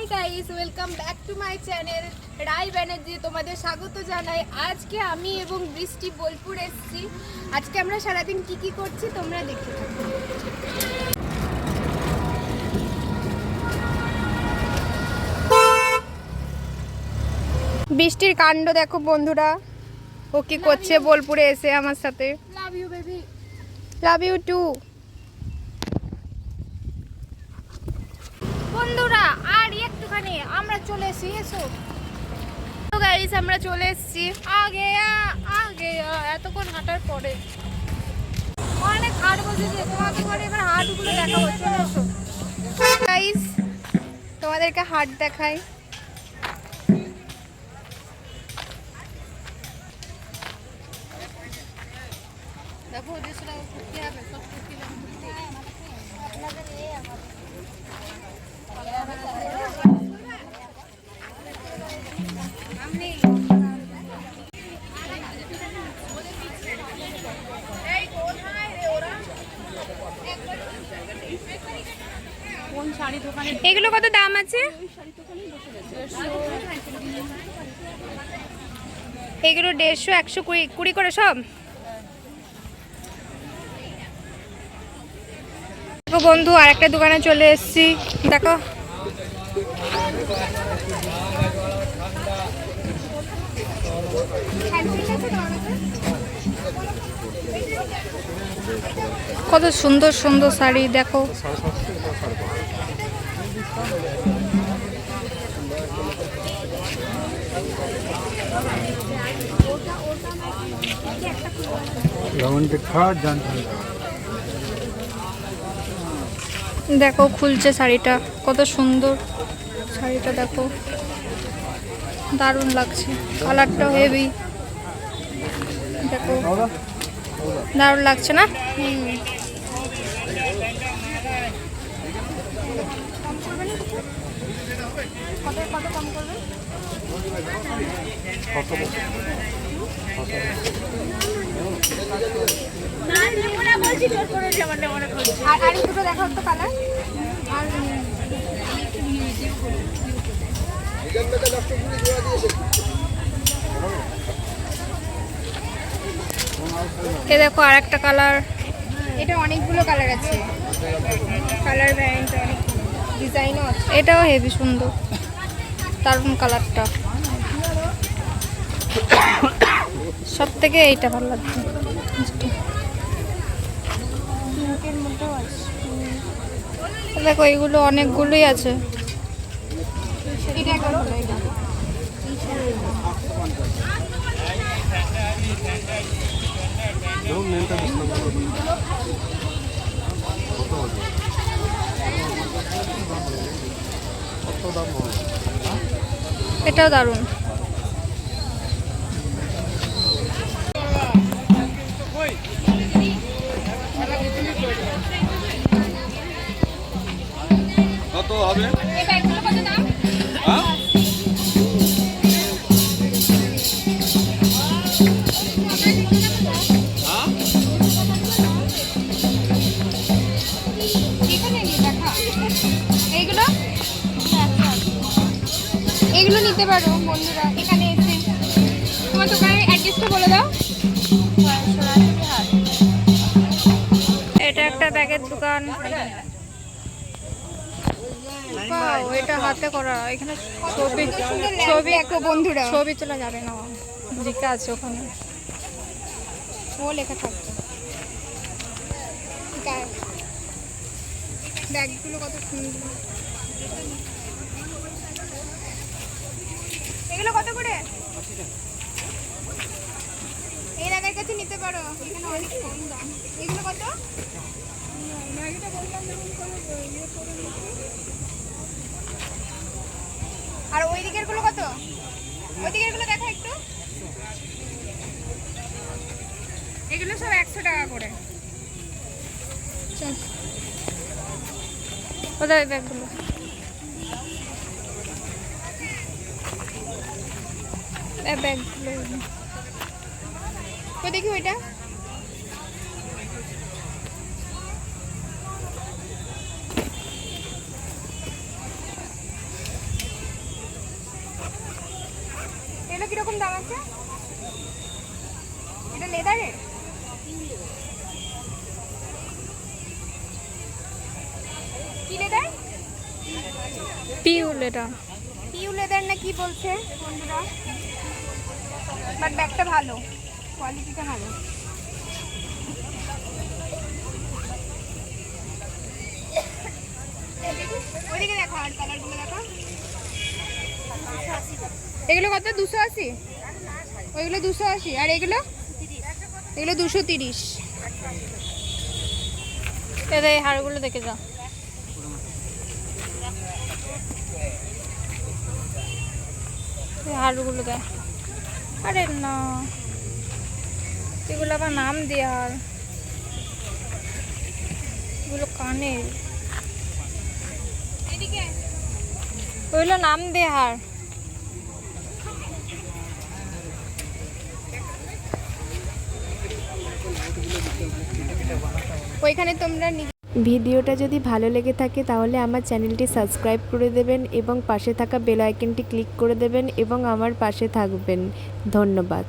Hi guys welcome back to my channel Rai Banerjee তোমাদের স্বাগত জানাই। আজকে আমি এবং বৃষ্টি বোলপুর এসেছি। আজকে আমরা সারাদিন কি কি করছি তোমরা দেখতে থাকো। বৃষ্টির কাণ্ড দেখো বন্ধুরা। ও কি করছে বোলপুরে এসে আমার সাথে। Love you baby love you too বন্ধুরা, আর একটুখানি আমরা চলে এসেছি, এসো। তো গাইস আমরা চলে এসেছি। আগে আগে, এতক্ষণ হাঁটার পরে। অনেক হাট বসেছে তোমাকে করে এবার হাটগুলো দেখাবো, চলে এসো। গাইস তোমাদেরকে হাট দেখাই। কোন শাড়ি দোকানে এগুলো কত দাম আছে? এগুলো দেড়শো একশো কুড়ি কুড়ি করে সব? বন্ধু আর একটা দোকানে চলে এসছি। দেখো। কত সুন্দর সুন্দর শাড়ি দেখো। দেখো খুলছে শাড়িটা, কত সুন্দর। শাড়িটা দেখো। দারুণ লাগছে। কালারটা হেভি। দেখো। দারুণ লাগছে না? আর আর এই দুটো দেখাও তো কালার আর এ দেখো আর একটা কালার এটা অনেকগুলো কালার আছে। কালার ভ্যারিয়েন্ট অনেক ডিজাইনও আছে। এটাও হেভি সুন্দর। দারুণ কালারটা সব থেকে এইটা ভালো লাগছে। দেখো এইগুলো অনেকগুলোই আছে। এটা একটা ভালো এটা দেখুন মেনটা কত দাম হবে এটাও দারুণ। কত হবে? এইগুলো নিতে পারো বন্ধুরা এখানে এসে। তোমার দোকানের অ্যাড্রেসটা বলে দাও। এটা একটা ব্যাগের দোকান। এটা হাতে করা। এখানে ছবি ছবি একটা বন্ধুরা। ছবি তোলা যাবে না। লেখা আছে ওখানে। ও লেখা থাকবে। ব্যাগগুলো কত সুন্দর এগুলো কত করে এই দাদার কাছে নিতে পারো। এখানে অনেক কম দাম। এগুলো কত? ম্যাগিটা বললাম যেমন করে ইয়ে করে। আর ওই দিকেরগুলো কত? ওই দিকেরগুলো দেখো একটু। এগুলো সব একশো টাকা করে। কোথায় ব্যাগগুলো ব্যাগগুলো তো দেখি ওইটা। এগুলো কীরকম দাম আছে? এটা লেদারের? কি leather? Pure leather. Pure leather না কি বলছে বন্ধুরা? বাট ব্যাগটা ভালো। কোয়ালিটিটা ভালো। এগুলো কত? দুশো আশি? ওইগুলো দুশো আশি। আর এগুলো? এগুলো দুশো তিরিশ। এই হাড়গুলো দেখে যা এই হাড়গুলো দেয় আরে না। এগুলো আবার নাম দেওয়ার এগুলো কানের ওইগুলো নাম দেওয়ার ওইখানে তোমরা ভিডিওটা যদি ভালো লেগে থাকে তাহলে আমার চ্যানেলটি সাবস্ক্রাইব করে দেবেন এবং পাশে থাকা বেল আইকনটি ক্লিক করে দেবেন এবং আমার পাশে থাকবেন। ধন্যবাদ।